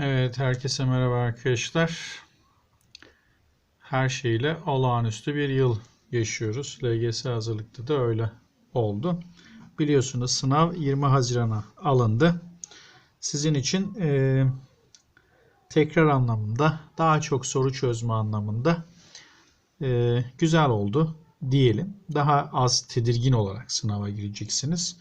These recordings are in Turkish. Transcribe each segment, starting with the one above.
Evet, herkese merhaba arkadaşlar. Her şeyle olağanüstü bir yıl yaşıyoruz. LGS hazırlıkta da öyle oldu. Biliyorsunuz sınav 20 Haziran'a alındı. Sizin için e, tekrar anlamında, daha çok soru çözme anlamında e, güzel oldu diyelim. Daha az tedirgin olarak sınava gireceksiniz.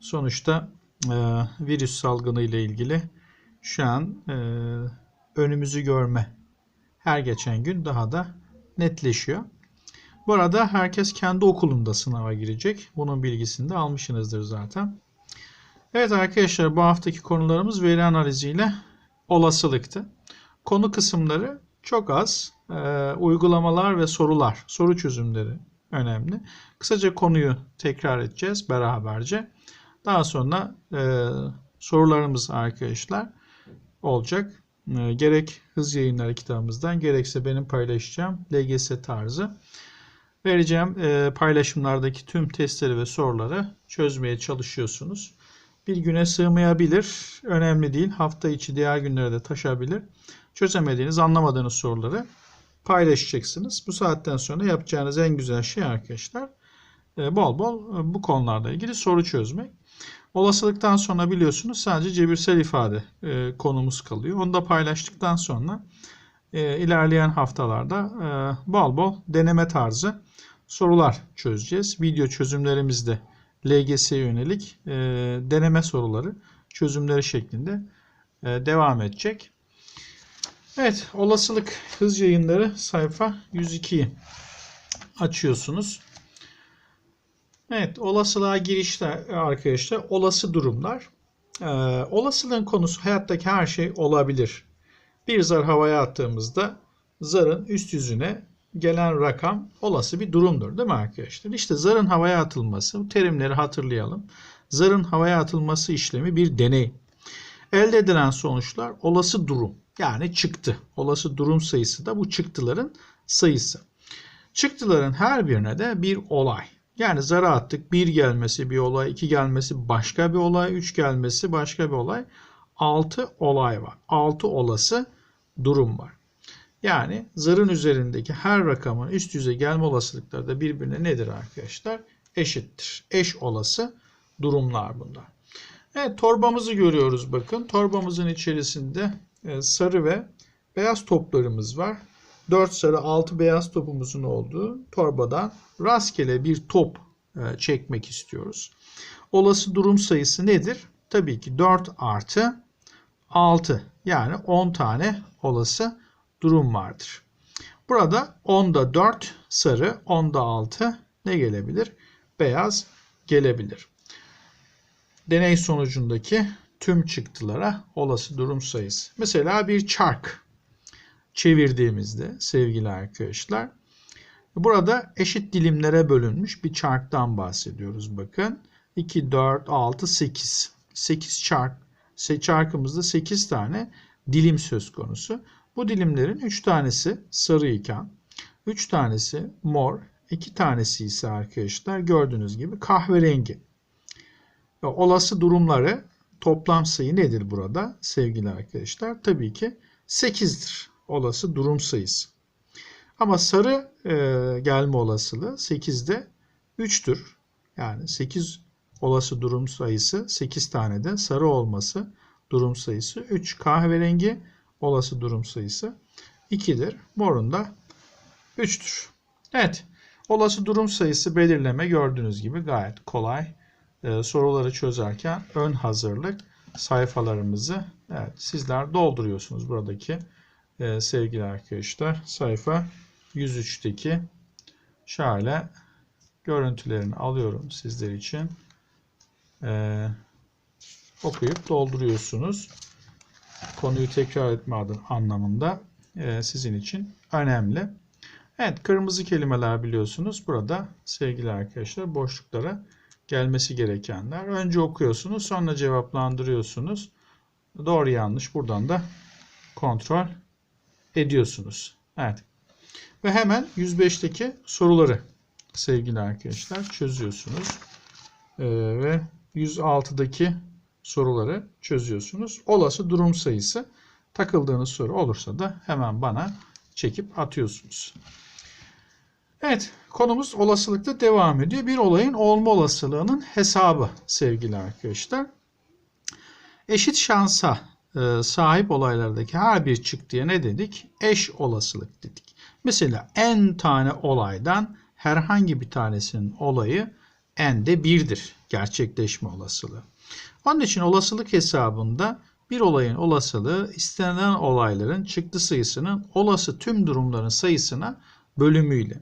Sonuçta e, virüs salgını ile ilgili şu an e, önümüzü görme her geçen gün daha da netleşiyor. Bu arada herkes kendi okulunda sınava girecek. Bunun bilgisini de almışsınızdır zaten. Evet arkadaşlar bu haftaki konularımız veri analiziyle olasılıktı. Konu kısımları çok az. E, uygulamalar ve sorular, soru çözümleri önemli. Kısaca konuyu tekrar edeceğiz beraberce. Daha sonra e, sorularımız arkadaşlar olacak. E, gerek hız yayınları kitabımızdan gerekse benim paylaşacağım LGS tarzı vereceğim e, paylaşımlardaki tüm testleri ve soruları çözmeye çalışıyorsunuz. Bir güne sığmayabilir. Önemli değil. Hafta içi diğer günlere de taşabilir. Çözemediğiniz, anlamadığınız soruları paylaşacaksınız. Bu saatten sonra yapacağınız en güzel şey arkadaşlar e, bol bol bu konularla ilgili soru çözmek. Olasılıktan sonra biliyorsunuz sadece cebirsel ifade e, konumuz kalıyor. Onu da paylaştıktan sonra e, ilerleyen haftalarda e, bol bol deneme tarzı sorular çözeceğiz. Video çözümlerimizde LGS'ye yönelik e, deneme soruları çözümleri şeklinde e, devam edecek. Evet, olasılık hız yayınları sayfa 102'yi açıyorsunuz. Evet, olasılığa girişte arkadaşlar olası durumlar. Ee, olasılığın konusu hayattaki her şey olabilir. Bir zar havaya attığımızda zarın üst yüzüne gelen rakam olası bir durumdur değil mi arkadaşlar? İşte zarın havaya atılması, bu terimleri hatırlayalım. Zarın havaya atılması işlemi bir deney. Elde edilen sonuçlar olası durum yani çıktı. Olası durum sayısı da bu çıktıların sayısı. Çıktıların her birine de bir olay yani zara attık. 1 gelmesi bir olay, 2 gelmesi başka bir olay, 3 gelmesi başka bir olay. 6 olay var. 6 olası durum var. Yani zarın üzerindeki her rakamın üst yüze gelme olasılıkları da birbirine nedir arkadaşlar? Eşittir. Eş olası durumlar bunlar. Evet torbamızı görüyoruz bakın. Torbamızın içerisinde e, sarı ve beyaz toplarımız var. 4 sarı 6 beyaz topumuzun olduğu torbadan rastgele bir top e, çekmek istiyoruz. Olası durum sayısı nedir? Tabii ki 4 artı 6 yani 10 tane olası durum vardır. Burada 10'da 4 sarı, 10'da 6 ne gelebilir? Beyaz gelebilir. Deney sonucundaki tüm çıktılara olası durum sayısı. Mesela bir çark çevirdiğimizde sevgili arkadaşlar burada eşit dilimlere bölünmüş bir çarktan bahsediyoruz. Bakın 2, 4, 6, 8. 8 çark. Çarkımızda 8 tane dilim söz konusu. Bu dilimlerin 3 tanesi sarı iken 3 tanesi mor, 2 tanesi ise arkadaşlar gördüğünüz gibi kahverengi. Olası durumları toplam sayı nedir burada sevgili arkadaşlar? Tabii ki 8'dir olası durum sayısı. Ama sarı e, gelme olasılığı 8'de 3'tür. Yani 8 olası durum sayısı 8 tane de sarı olması durum sayısı 3. Kahverengi olası durum sayısı 2'dir. Morun da 3'tür. Evet. Olası durum sayısı belirleme gördüğünüz gibi gayet kolay. Ee, soruları çözerken ön hazırlık sayfalarımızı evet, sizler dolduruyorsunuz buradaki e, sevgili arkadaşlar. Sayfa 103'teki şöyle görüntülerini alıyorum sizler için. E, okuyup dolduruyorsunuz. Konuyu tekrar etme adı anlamında e, sizin için önemli. Evet kırmızı kelimeler biliyorsunuz. Burada sevgili arkadaşlar boşluklara gelmesi gerekenler. Önce okuyorsunuz sonra cevaplandırıyorsunuz. Doğru yanlış buradan da kontrol ediyorsunuz. Evet. Ve hemen 105'teki soruları sevgili arkadaşlar çözüyorsunuz. Ee, ve 106'daki soruları çözüyorsunuz. Olası durum sayısı Takıldığınız soru olursa da hemen bana çekip atıyorsunuz. Evet, konumuz olasılıkta devam ediyor. Bir olayın olma olasılığının hesabı sevgili arkadaşlar. Eşit şansa sahip olaylardaki her bir çıktıya ne dedik? Eş olasılık dedik. Mesela n tane olaydan herhangi bir tanesinin olayı n'de birdir gerçekleşme olasılığı. Onun için olasılık hesabında bir olayın olasılığı istenilen olayların çıktı sayısının olası tüm durumların sayısına bölümüyle.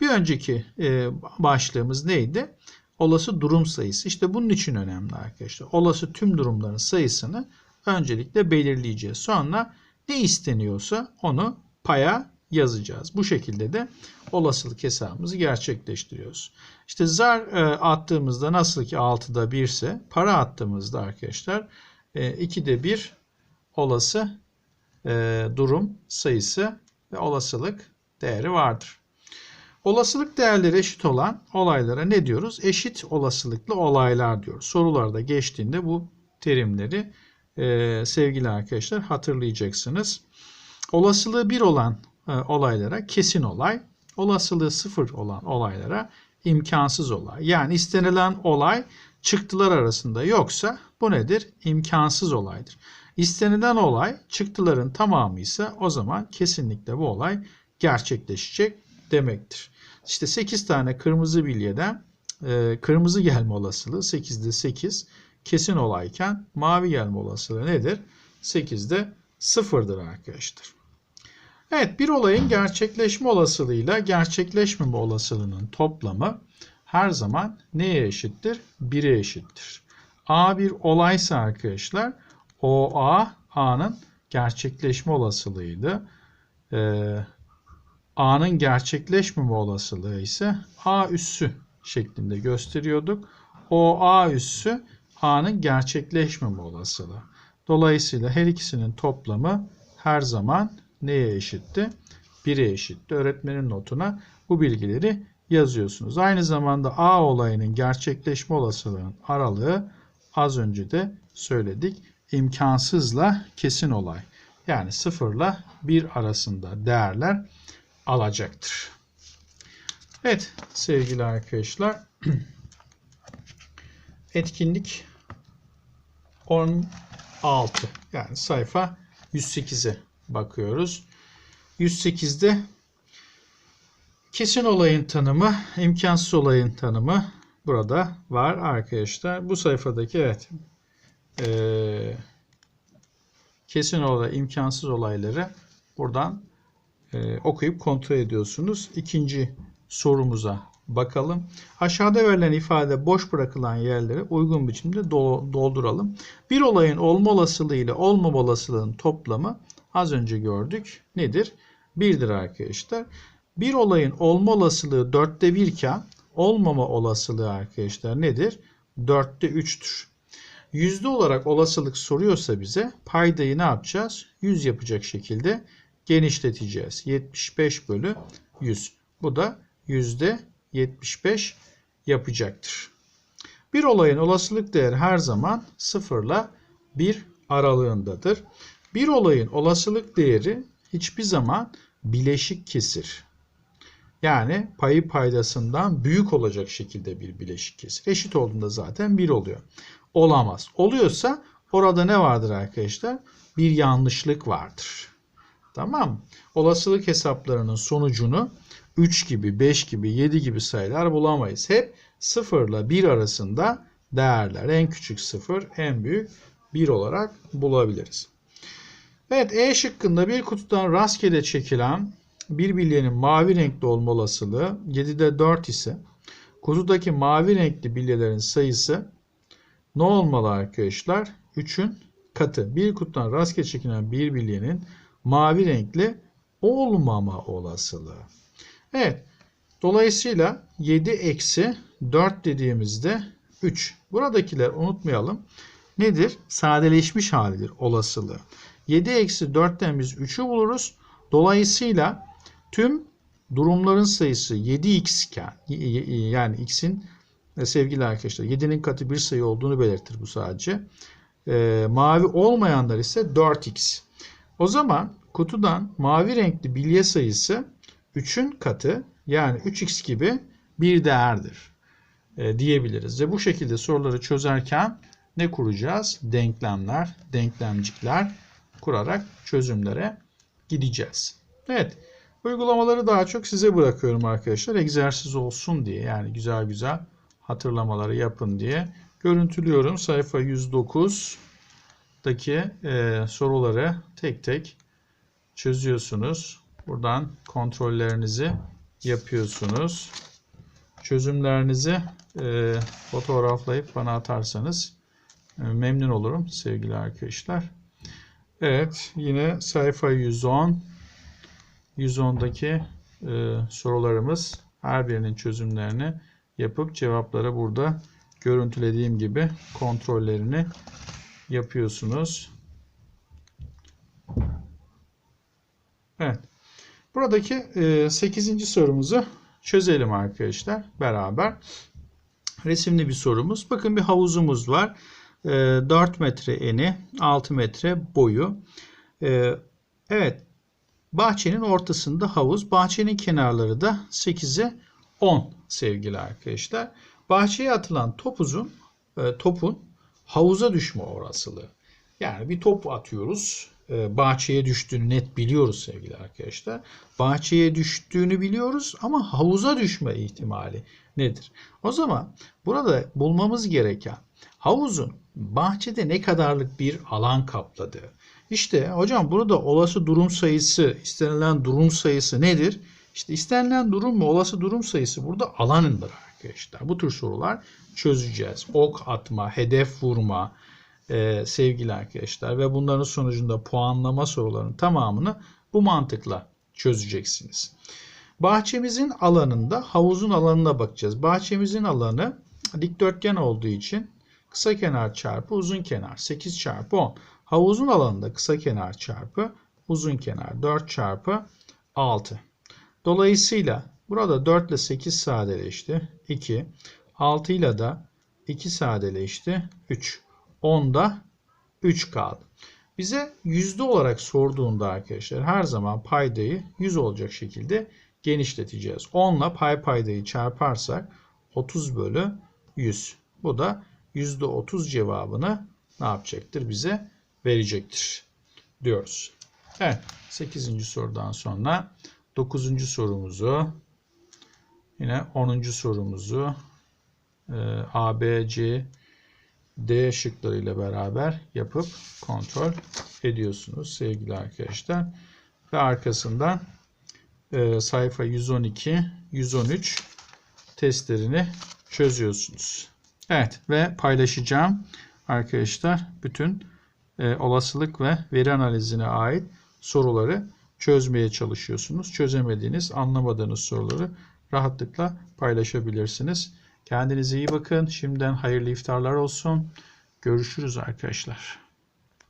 Bir önceki e, başlığımız neydi? Olası durum sayısı. İşte bunun için önemli arkadaşlar. Olası tüm durumların sayısını öncelikle belirleyeceğiz. Sonra ne isteniyorsa onu paya yazacağız. Bu şekilde de olasılık hesabımızı gerçekleştiriyoruz. İşte zar e, attığımızda nasıl ki 6'da 1 ise para attığımızda arkadaşlar e, 2'de 1 olası e, durum sayısı ve olasılık değeri vardır. Olasılık değerleri eşit olan olaylara ne diyoruz? Eşit olasılıklı olaylar diyoruz. Sorularda geçtiğinde bu terimleri e, sevgili arkadaşlar hatırlayacaksınız. Olasılığı 1 olan e, olaylara kesin olay, olasılığı 0 olan olaylara imkansız olay. Yani istenilen olay çıktılar arasında yoksa bu nedir? İmkansız olaydır. İstenilen olay çıktıların tamamı ise o zaman kesinlikle bu olay gerçekleşecek demektir. İşte 8 tane kırmızı bilyeden e, kırmızı gelme olasılığı 8'de 8 kesin olayken mavi gelme olasılığı nedir? 8'de 0'dır arkadaşlar. Evet bir olayın gerçekleşme olasılığıyla gerçekleşmeme olasılığının toplamı her zaman neye eşittir? 1'e eşittir. A bir olaysa arkadaşlar o A A'nın gerçekleşme olasılığıydı. Ee, A'nın gerçekleşmeme olasılığı ise A üssü şeklinde gösteriyorduk. O A üssü A'nın gerçekleşmeme olasılığı. Dolayısıyla her ikisinin toplamı her zaman neye eşitti? 1'e eşitti. Öğretmenin notuna bu bilgileri yazıyorsunuz. Aynı zamanda A olayının gerçekleşme olasılığının aralığı az önce de söyledik. İmkansızla kesin olay. Yani 0 ile 1 arasında değerler alacaktır. Evet sevgili arkadaşlar. Etkinlik 16 yani sayfa 108'e bakıyoruz. 108'de kesin olayın tanımı, imkansız olayın tanımı burada var arkadaşlar. Bu sayfadaki evet e, kesin olay, imkansız olayları buradan e, okuyup kontrol ediyorsunuz. İkinci sorumuza bakalım. Aşağıda verilen ifade boş bırakılan yerleri uygun biçimde dolduralım. Bir olayın olma olasılığı ile olmama olasılığının toplamı az önce gördük. Nedir? 1'dir arkadaşlar. Bir olayın olma olasılığı 4'te 1 iken olmama olasılığı arkadaşlar nedir? 4'te 3'tür. Yüzde olarak olasılık soruyorsa bize paydayı ne yapacağız? 100 yapacak şekilde genişleteceğiz. 75 bölü 100. Bu da yüzde 75 yapacaktır. Bir olayın olasılık değeri her zaman 0 ile 1 aralığındadır. Bir olayın olasılık değeri hiçbir zaman bileşik kesir. Yani payı paydasından büyük olacak şekilde bir bileşik kesir. Eşit olduğunda zaten 1 oluyor. Olamaz. Oluyorsa orada ne vardır arkadaşlar? Bir yanlışlık vardır. Tamam Olasılık hesaplarının sonucunu 3 gibi, 5 gibi, 7 gibi sayılar bulamayız. Hep 0 ile 1 arasında değerler. En küçük 0, en büyük 1 olarak bulabiliriz. Evet E şıkkında bir kutudan rastgele çekilen bir bilyenin mavi renkli olma olasılığı 7'de 4 ise kutudaki mavi renkli bilyelerin sayısı ne olmalı arkadaşlar? 3'ün katı. Bir kutudan rastgele çekilen bir bilyenin mavi renkli olmama olasılığı. Evet. Dolayısıyla 7 eksi 4 dediğimizde 3. Buradakiler unutmayalım. Nedir? Sadeleşmiş halidir olasılığı. 7 eksi 4'ten biz 3'ü buluruz. Dolayısıyla tüm durumların sayısı 7x iken yani x'in e, sevgili arkadaşlar 7'nin katı bir sayı olduğunu belirtir bu sadece. E, mavi olmayanlar ise 4x. O zaman kutudan mavi renkli bilye sayısı 3'ün katı yani 3x gibi bir değerdir e, diyebiliriz. Ve bu şekilde soruları çözerken ne kuracağız? Denklemler, denklemcikler kurarak çözümlere gideceğiz. Evet. Uygulamaları daha çok size bırakıyorum arkadaşlar. Egzersiz olsun diye yani güzel güzel hatırlamaları yapın diye. Görüntülüyorum. Sayfa 109'daki e, soruları tek tek çözüyorsunuz. Buradan kontrollerinizi yapıyorsunuz. Çözümlerinizi e, fotoğraflayıp bana atarsanız e, memnun olurum sevgili arkadaşlar. Evet yine sayfa 110 110'daki e, sorularımız her birinin çözümlerini yapıp cevapları burada görüntülediğim gibi kontrollerini yapıyorsunuz. Evet. Buradaki e, 8. sorumuzu çözelim arkadaşlar beraber. Resimli bir sorumuz. Bakın bir havuzumuz var. E, 4 metre eni, 6 metre boyu. E, evet. Bahçenin ortasında havuz. Bahçenin kenarları da 8'e 10 sevgili arkadaşlar. Bahçeye atılan topuzun e, topun havuza düşme olasılığı. Yani bir top atıyoruz. E, bahçeye düştüğünü net biliyoruz sevgili arkadaşlar. Bahçeye düştüğünü biliyoruz ama havuza düşme ihtimali nedir? O zaman burada bulmamız gereken havuzun bahçede ne kadarlık bir alan kapladığı. İşte hocam burada olası durum sayısı, istenilen durum sayısı nedir? İşte istenilen durum mu, olası durum sayısı burada alanındır arkadaşlar. Bu tür sorular çözeceğiz. Ok atma, hedef vurma e, sevgili arkadaşlar ve bunların sonucunda puanlama sorularının tamamını bu mantıkla çözeceksiniz. Bahçemizin alanında havuzun alanına bakacağız. Bahçemizin alanı dikdörtgen olduğu için kısa kenar çarpı uzun kenar 8 çarpı 10. Havuzun alanında kısa kenar çarpı uzun kenar 4 çarpı 6. Dolayısıyla burada 4 ile 8 sadeleşti. 2. 6 ile de 2 sadeleşti. 3. 10'da 3 kaldı. Bize yüzde olarak sorduğunda arkadaşlar her zaman paydayı 100 olacak şekilde genişleteceğiz. 10 ile pay paydayı çarparsak 30 bölü 100. Bu da yüzde 30 cevabını ne yapacaktır? Bize verecektir diyoruz. Evet 8. sorudan sonra 9. sorumuzu yine 10. sorumuzu e, A, C, D şıklarıyla beraber yapıp kontrol ediyorsunuz sevgili arkadaşlar. Ve arkasından e, sayfa 112, 113 testlerini çözüyorsunuz. Evet ve paylaşacağım arkadaşlar bütün e, olasılık ve veri analizine ait soruları çözmeye çalışıyorsunuz. Çözemediğiniz, anlamadığınız soruları rahatlıkla paylaşabilirsiniz. Kendinize iyi bakın. Şimdiden hayırlı iftarlar olsun. Görüşürüz arkadaşlar.